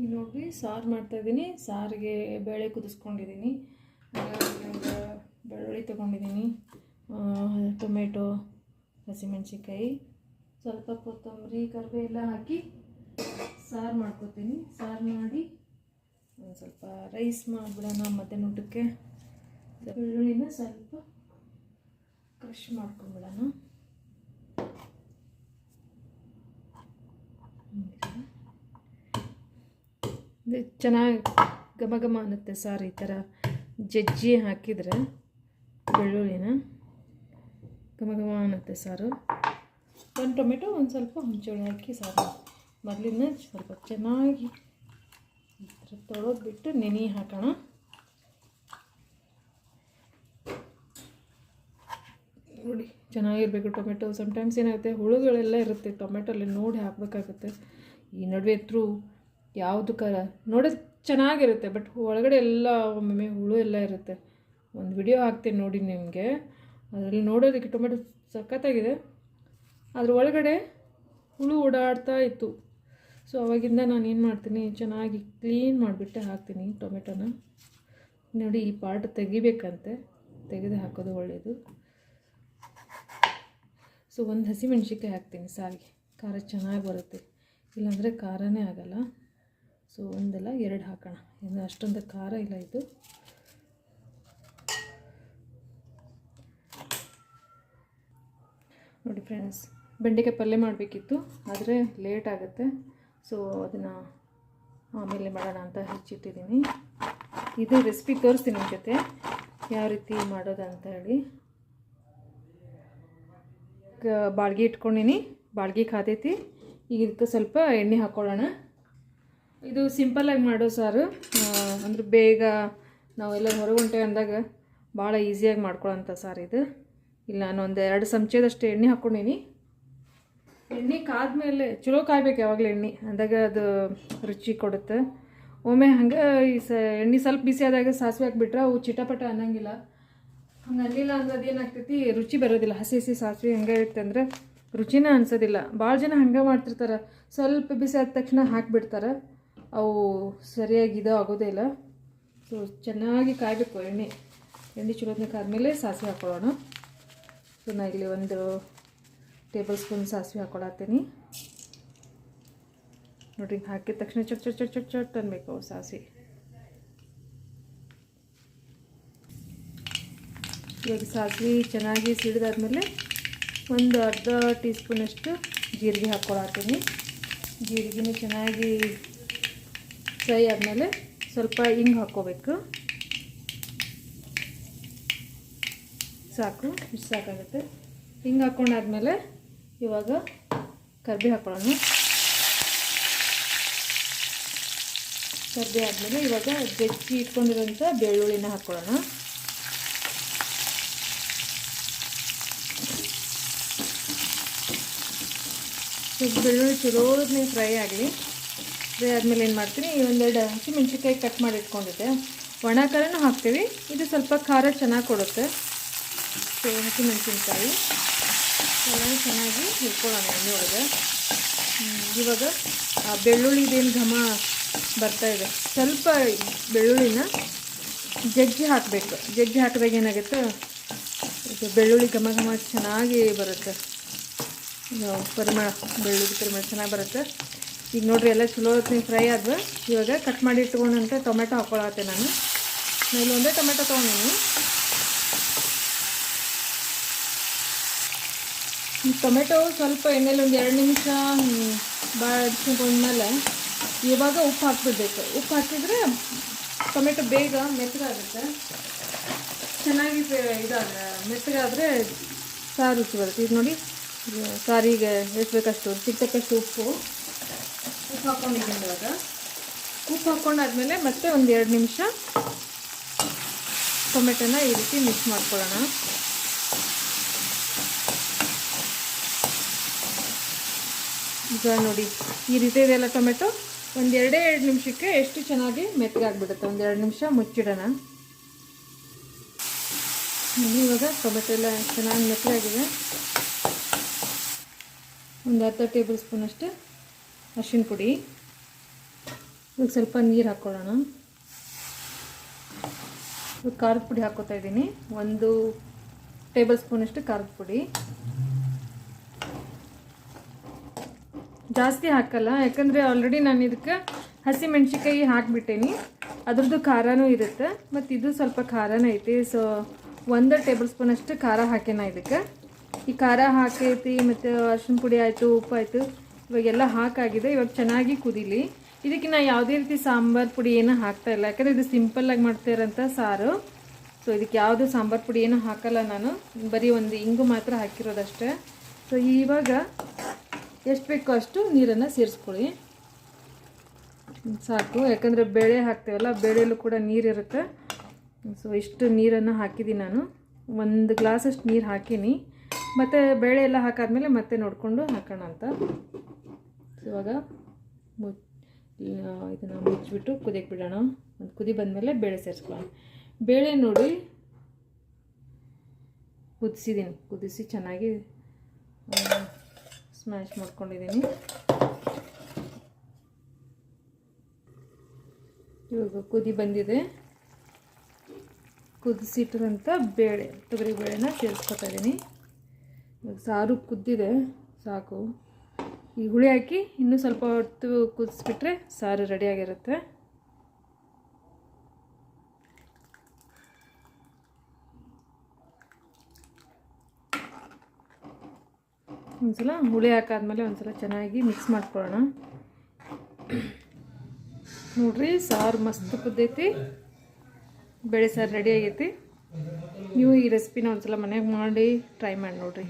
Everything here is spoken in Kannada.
ಈಗ ನೋಡ್ರಿ ಸಾರು ಮಾಡ್ತಾಯಿದ್ದೀನಿ ಸಾರಿಗೆ ಬೇಳೆ ಕುದಿಸ್ಕೊಂಡಿದ್ದೀನಿ. ಬೆಳ್ಳುಳ್ಳಿ ತೊಗೊಂಡಿದ್ದೀನಿ. ಟೊಮೆಟೊ, ಹಸಿಮೆಣ್ಸಿನ್ಕಾಯಿ, ಸ್ವಲ್ಪ ಕೊತ್ತಂಬರಿ ಕರಿಬೇವು ಎಲ್ಲ ಹಾಕಿ ಸಾರು ಮಾಡ್ಕೊತೀನಿ. ಸಾರು ಮಾಡಿ ಒಂದು ಸ್ವಲ್ಪ ರೈಸ್ ಮಾಡಿಬಿಡೋಣ ಮಧ್ಯಾಹ್ನ ಊಟಕ್ಕೆ. ಬೆಳ್ಳುಳ್ಳಿನ ಸ್ವಲ್ಪ ಕ್ರಷ್ ಮಾಡ್ಕೊಂಬಿಡೋಣ ಇದು ಚೆನ್ನಾಗಿ ಘಮ ಘಮ ಅನ್ನುತ್ತೆ ಸಾರು ಈ ಥರ ಜಜ್ಜಿ ಹಾಕಿದರೆ ಬೆಳ್ಳುಳ್ಳಿನ. ಘಮ ಘಮ ಅನ್ನುತ್ತೆ ಸಾರು. ಒಂದು ಟೊಮೆಟೊ, ಒಂದು ಸ್ವಲ್ಪ ಹುಂಚೋಳಿ ಹಾಕಿ ಸಾರು. ಮೊದಲಿನ ಸ್ವಲ್ಪ ಚೆನ್ನಾಗಿ ತೊಳೆದು ಬಿಟ್ಟು ನೆನೆ ಹಾಕೋಣ. ನೋಡಿ, ಚೆನ್ನಾಗಿರಬೇಕು ಟೊಮೆಟೊ. ಸಮ್ಟೈಮ್ಸ್ ಏನಾಗುತ್ತೆ, ಹುಳುಗಳೆಲ್ಲ ಇರುತ್ತೆ, ಟೊಮೆಟೊಲ್ಲಿ ನೋಡಿ ಹಾಕಬೇಕಾಗುತ್ತೆ. ಈ ನಡುವೆ ಥ್ರೂ ಯಾವುದು ಕರ? ನೋಡೋದು ಚೆನ್ನಾಗಿರುತ್ತೆ ಬಟ್ ಒಳಗಡೆ ಎಲ್ಲ ಒಮ್ಮೊಮ್ಮೆ ಹುಳು ಎಲ್ಲ ಇರುತ್ತೆ. ಒಂದು ವಿಡಿಯೋ ಹಾಕ್ತೀನಿ ನೋಡಿ ನಿಮಗೆ. ಅದರಲ್ಲಿ ನೋಡೋದಕ್ಕೆ ಟೊಮೆಟೊ ಸಖತ್ತಾಗಿದೆ. ಅದ್ರ ಒಳಗಡೆ ಹುಳು ಓಡಾಡ್ತಾ ಇತ್ತು. ಸೊ ಅವಾಗಿಂದ ನಾನು ಏನು ಮಾಡ್ತೀನಿ, ಚೆನ್ನಾಗಿ ಕ್ಲೀನ್ ಮಾಡಿಬಿಟ್ಟೆ ಹಾಕ್ತೀನಿ ಟೊಮೆಟೊನ. ನೋಡಿ ಈ ಪಾರ್ಟ್ ತೆಗಿಬೇಕಂತೆ. ತೆಗೆದು ಹಾಕೋದು ಒಳ್ಳೆಯದು ಸೊ ಒಂದು ಹಸಿಮೆಣ್ಸಿನ್ಕಾಯಿ ಹಾಕ್ತೀನಿ ಸಾರಿಗೆ ಖಾರ ಚೆನ್ನಾಗಿ ಬರುತ್ತೆ. ಇಲ್ಲಾಂದರೆ ಖಾರನೇ ಆಗಲ್ಲ. ಸೊ ಒಂದಲ್ಲ ಎರಡು ಹಾಕೋಣ. ಇನ್ನು ಅಷ್ಟೊಂದು ಖಾರ ಇಲ್ಲ ಇದು. ನೋಡಿ ಫ್ರೆಂಡ್ಸ್ ಬೆಂಡೆಕಾಯಿ ಪಲ್ಯ ಮಾಡಬೇಕಿತ್ತು, ಆದರೆ ಲೇಟ್ ಆಗುತ್ತೆ. ಸೊ ಅದನ್ನು ಆಮೇಲೆ ಮಾಡೋಣ ಅಂತ ಹೆಚ್ಚಿಟ್ಟಿದ್ದೀನಿ. ಇದು ರೆಸಿಪಿ ತೋರಿಸ್ತೀನಿ ನಿಮ್ಮ ಜೊತೆ. ಯಾವ ರೀತಿ ಮಾಡೋದು ಅಂತ ಹೇಳಿ. ಬಾಳ್ಗೆ ಇಟ್ಕೊಂಡಿನಿ. ಬಾಳ್ಗೆ ಕಾದೈತಿ ಈಗ ಇದಕ್ಕೆ ಸ್ವಲ್ಪ ಎಣ್ಣೆ ಹಾಕ್ಕೊಳ್ಳೋಣ ಇದು ಸಿಂಪಲ್ಲಾಗಿ ಮಾಡೋ ಸಾರು. ಅಂದ್ರೆ ಬೇಗ ನಾವೆಲ್ಲ ಹೊರಗೆ ಹೊಂಟೇವೆ ಅಂದಾಗ ಭಾಳ ಈಸಿಯಾಗಿ ಮಾಡ್ಕೊಳ್ಳೋಂಥ ಸಾರು ಇದು. ಇಲ್ಲ ನಾನು ಒಂದು ಎರಡು ಚಮಚದಷ್ಟು ಎಣ್ಣೆ ಹಾಕ್ಕೊಂಡೀನಿ. ಎಣ್ಣೆ ಕಾದ್ಮೇಲೆ, ಚಲೋ ಕಾಯ್ಬೇಕು ಯಾವಾಗಲೂ ಎಣ್ಣೆ. ಅಂದಾಗ ಅದು ರುಚಿ ಕೊಡುತ್ತೆ. ಒಮ್ಮೆ ಹಂಗೆ ಈ ಸ, ಎಣ್ಣೆ ಸ್ವಲ್ಪ ಬಿಸಿ ಆದಾಗ ಸಾಸಿವೆ ಹಾಕ್ಬಿಟ್ರೆ ಅವು ಚಿಟಪಟ ಅನ್ನಂಗಿಲ್ಲ. ಹಂಗೆ ಅನ್ನಿಲ್ಲ ಅಂದ್ರೆ ಅದೇನಾಗ್ತೈತಿ ರುಚಿ ಬರೋದಿಲ್ಲ. ಹಸಿ ಹಸಿ ಸಾಸಿವೆ ಹೆಂಗೆ ಇರುತ್ತೆ ಅಂದರೆ ರುಚಿನ ಅನ್ಸೋದಿಲ್ಲ. ಭಾಳ ಜನ ಹಂಗೆ ಮಾಡ್ತಿರ್ತಾರೆ. ಸ್ವಲ್ಪ ಬಿಸಿ ಆದ ತಕ್ಷಣ ಹಾಕಿಬಿಡ್ತಾರೆ. ಅವು ಸರಿಯಾಗಿ ಇದು ಆಗೋದೇ ಇಲ್ಲ. ಸೊ ಚೆನ್ನಾಗಿ ಕಾಯಬೇಕು ಎಣ್ಣೆ. ಎಣ್ಣೆ ಚಲೋತ್ನ ಆದಮೇಲೆ ಸಾಸಿವೆ ಹಾಕೊಳ್ಳೋಣ. ಸೊ ನಾ ಇಲ್ಲಿ ಒಂದು ಟೇಬಲ್ ಸ್ಪೂನ್ ಸಾಸಿವೆ ಹಾಕ್ಕೊಳತ್ತೀನಿ ನೋಡ್ರಿ, ಹಾಕಿದ ತಕ್ಷಣ ಚಟ್ ಚಟ್ ಚಟ್ ಚಟ್ ಚಟ್ ಅನ್ಬೇಕು ಅವು ಸಾಸಿವೆ. ಇವಾಗ ಸಾಸಿವೆ ಚೆನ್ನಾಗಿ ಸಿಡಿದಾದ್ಮೇಲೆ ಒಂದು ಅರ್ಧ ಟೀ ಸ್ಪೂನಷ್ಟು ಜೀರಿಗೆ ಹಾಕ್ಕೊಳತ್ತೀನಿ ಜೀರಿಗೆನೂ ಚೆನ್ನಾಗಿ ಫ್ರೈ ಆದಮೇಲೆ ಸ್ವಲ್ಪ ಹಿಂಗೆ ಹಾಕ್ಕೋಬೇಕು. ಸಾಕು, ಇಷ್ಟು ಸಾಕಾಗುತ್ತೆ. ಹಿಂಗೆ ಹಾಕ್ಕೊಂಡಾದ್ಮೇಲೆ ಇವಾಗ ಕರ್ಬಿ ಹಾಕ್ಕೊಳ್ಳೋಣ ಕರ್ಬಿ ಆದಮೇಲೆ ಇವಾಗ ಜಜ್ಜಿ ಇಟ್ಕೊಂಡಿರೋಂಥ ಬೆಳ್ಳುಳ್ಳಿನ ಹಾಕ್ಕೊಳ್ಳೋಣ ಬೆಳ್ಳುಳ್ಳಿ ಚಲೋದನ್ನೇ ಫ್ರೈ ಆಗಲಿ. ಫ್ರೈ ಆದಮೇಲೆ ಏನು ಮಾಡ್ತೀನಿ ಒಂದೆರಡು ಹಸಿಮೆಣ್ಸಿನ್ಕಾಯಿ ಕಟ್ ಮಾಡಿ ಇಟ್ಕೊಂಡಿದ್ದೆ. ಒಣ ಹಾಕ್ತೀವಿ. ಇದು ಸ್ವಲ್ಪ ಖಾರ ಚೆನ್ನಾಗಿ ಕೊಡುತ್ತೆ. ಸೊ ಹಸಿಮೆಣ್ಸಿನ್ಕಾಯಿ ಎಲ್ಲ ಚೆನ್ನಾಗಿ ಹುರ್ಕೊಳ್ಳೋಣ ಎಣ್ಣೆ ಒಳಗೆ. ಇವಾಗ ಬೆಳ್ಳುಳ್ಳಿದೇನು ಘಮ ಬರ್ತಾ ಇದೆ. ಸ್ವಲ್ಪ ಬೆಳ್ಳುಳ್ಳಿನ ಜಜ್ಜಿ ಹಾಕಬೇಕು. ಜಜ್ಜಿ ಹಾಕಿದಾಗ ಏನಾಗುತ್ತೆ? ಇದು ಬೆಳ್ಳುಳ್ಳಿ ಘಮ ಘಮ ಚೆನ್ನಾಗಿ ಬರುತ್ತೆ. ಪರಿಮಳ, ಬೆಳ್ಳುಳ್ಳಿ ಪರಿಮಳ ಚೆನ್ನಾಗಿ ಬರುತ್ತೆ. ಈಗ ನೋಡ್ರಿ ಎಲ್ಲ ಚಲೋ ಹೊತ್ತಿನ ಫ್ರೈ ಆದ್ವು. ಇವಾಗ ಕಟ್ ಮಾಡಿ ಇಟ್ಕೊಂಡಂತೆ ಟೊಮೆಟೊ ಹಾಕ್ಕೊಳತ್ತೆ ನಾನು. ನಾನು ಒಂದೇ ಟೊಮೆಟೊ ತೊಗೊಂಡಿನಿ. ಈ ಟೊಮೆಟೊ ಸ್ವಲ್ಪ ಎಣ್ಣೆಲಿ ಒಂದು ಎರಡು ನಿಮಿಷ ಬಾಡಿಸ್ಕೊಂಡ್ಮೇಲೆ ಇವಾಗ ಉಪ್ಪು ಹಾಕ್ಬಿಡ್ಬೇಕು. ಉಪ್ಪು ಹಾಕಿದರೆ ಟೊಮೆಟೊ ಬೇಗ ಮೆತ್ತಗಾಗುತ್ತೆ. ಚೆನ್ನಾಗಿ ಇದಾಗ ಮೆತ್ತಗಾದರೆ ಸಾರು ರುಚಿ ಬರುತ್ತೆ. ಈಗ ನೋಡಿ, ಸಾರಿಗೆ ಎಷ್ಟು ಬೇಕಷ್ಟು? ಸಿಗ್ತಕ್ಕಷ್ಟು ಉಪ್ಪು. ಉಪ್ಪು ಹಾಕ್ಕೊಂಡಿದ್ದೀನಿ ಇವಾಗ. ಉಪ್ಪು ಹಾಕ್ಕೊಂಡಾದ್ಮೇಲೆ ಮತ್ತೆ ಒಂದು ಎರಡು ನಿಮಿಷ ಟೊಮೆಟೊನ ಈ ರೀತಿ ಮಿಕ್ಸ್ ಮಾಡ್ಕೊಳ್ಳೋಣ. ಈಗ ನೋಡಿ, ಈ ರೀತಿ ಇದೆಯಲ್ಲ ಟೊಮೆಟೊ? ಒಂದು ಎರಡೇ ಎರಡು ನಿಮಿಷಕ್ಕೆ ಎಷ್ಟು ಚೆನ್ನಾಗಿ ಮೆತ್ತಗಾಗ್ಬಿಡುತ್ತೆ. ಒಂದು ಎರಡು ನಿಮಿಷ ಮುಚ್ಚಿಡೋಣ. ಇವಾಗ ಟೊಮೆಟೊ ಎಲ್ಲ ಚೆನ್ನಾಗಿ ಮೆತ್ತಗಾಗಿದೆ. ಒಂದು ಅರ್ಧ ಟೇಬಲ್ ಸ್ಪೂನಷ್ಟು ಅರಿಶಿನ ಪುಡಿ. ಇವಾಗ ಸ್ವಲ್ಪ ನೀರು ಹಾಕ್ಕೊಳ್ಳೋಣ ಖಾರದ ಪುಡಿ ಹಾಕೋತಾ ಇದ್ದೀನಿ. ಒಂದು ಟೇಬಲ್ ಸ್ಪೂನಷ್ಟು ಖಾರದ ಪುಡಿ. ಜಾಸ್ತಿ ಹಾಕಲ್ಲ, ಯಾಕಂದರೆ ಆಲ್ರೆಡಿ ನಾನು ಇದಕ್ಕೆ ಹಸಿ ಮೆಣಸಿಕಾಯಿ ಹಾಕಿಬಿಟ್ಟೇನಿ. ಅದ್ರದ್ದು ಖಾರನೂ ಇರುತ್ತೆ, ಮತ್ತು ಇದು ಸ್ವಲ್ಪ ಖಾರನೂ ಐತಿ. ಸೊ ಒಂದು ಟೇಬಲ್ ಸ್ಪೂನ್ ಅಷ್ಟು ಖಾರ ಹಾಕೇನ ಇದಕ್ಕೆ. ಈ ಖಾರ ಹಾಕೈತಿ, ಮತ್ತು ಅರ್ಶಿನ ಪುಡಿ ಆಯಿತು, ಉಪ್ಪು ಆಯಿತು ಇವಾಗೆಲ್ಲ ಹಾಕಾಗಿದೆ. ಇವಾಗ ಚೆನ್ನಾಗಿ ಕುದಿಲಿ. ಇದಕ್ಕೆ ನಾನು ಯಾವುದೇ ರೀತಿ ಸಾಂಬಾರು ಪುಡಿ ಏನೂ ಹಾಕ್ತಾ ಇಲ್ಲ. ಯಾಕಂದರೆ ಇದು ಸಿಂಪಲ್ಲಾಗಿ ಮಾಡ್ತಿರೋಂಥ ಸಾರು. ಸೊ ಇದಕ್ಕೆ ಯಾವುದು ಸಾಂಬಾರು ಪುಡಿ ಏನೂ ಹಾಕಲ್ಲ ನಾನು. ಬರೀ ಒಂದು ಇಂಗು ಮಾತ್ರ ಹಾಕಿರೋದಷ್ಟೇ. ಸೊ ಇವಾಗ ಎಷ್ಟು ಬೇಕೋ ಅಷ್ಟು ನೀರನ್ನು ಸೇರಿಸ್ಕೊಳ್ಳಿ. ಸಾಕು. ಯಾಕಂದರೆ ಬೇಳೆ ಹಾಕ್ತೇವಲ್ಲ, ಬೇಳೆಯಲ್ಲೂ ಕೂಡ ನೀರಿರುತ್ತೆ ಸೊ ಇಷ್ಟು ನೀರನ್ನು ಹಾಕಿದ್ದೀನಿ ನಾನು. ಒಂದು ಗ್ಲಾಸಷ್ಟು ನೀರು ಹಾಕೀನಿ. ಮತ್ತು ಬೇಳೆ ಎಲ್ಲ ಹಾಕಾದ್ಮೇಲೆ ಮತ್ತೆ ನೋಡಿಕೊಂಡು ಹಾಕೋಣ ಅಂತ. ಇವಾಗ ಮು ಇದನ್ನು ಮುಚ್ಚಿಬಿಟ್ಟು ಕುದಿಯಕ್ಕೆ ಬಿಡೋಣ. ಒಂದು ಕುದಿ ಬಂದಮೇಲೆ ಬೇಳೆ ಸೇರಿಸ್ಕೊಳ್ಳೋಣ. ಬೇಳೆ ನೋಡಿ ಕುದಿಸಿದ್ದೀನಿ ಕುದಿಸಿ ಚೆನ್ನಾಗಿ ಸ್ಮ್ಯಾಶ್ ಮಾಡ್ಕೊಂಡಿದ್ದೀನಿ ಇವಾಗ ಕುದಿ ಬಂದಿದೆ. ಕುದಿಸಿಟ್ಟಿರೋಂಥ ಬೇಳೆ, ತೊಗರಿ ಬೇಳೆನ ಸೇರಿಸ್ಕೊತಾ ಇದ್ದೀನಿ ಇವಾಗ ಸಾರು ಕುದ್ದಿದೆ, ಸಾಕು. ಈ ಹುಳಿ ಹಾಕಿ ಇನ್ನೂ ಸ್ವಲ್ಪ ಹೊತ್ತು ಕುದಿಸ್ಬಿಟ್ರೆ ಸಾರು ರೆಡಿಯಾಗಿರುತ್ತೆ ಒಂದ್ಸಲ ಹುಳಿ ಹಾಕಾದ್ಮೇಲೆ ಒಂದ್ಸಲ ಚೆನ್ನಾಗಿ ಮಿಕ್ಸ್ ಮಾಡ್ಕೊಳ್ಳೋಣ. ನೋಡ್ರಿ, ಸಾರು ಮಸ್ತ್ ಕುದ್ದೈತಿ. ಬೇಳೆ ಸಾರು ರೆಡಿ ಆಗೈತಿ. ನೀವು ಈ ರೆಸಿಪಿನ ಒಂದ್ಸಲ ಮನೆಗೆ ಮಾಡಿ ಟ್ರೈ ಮಾಡಿ ನೋಡ್ರಿ.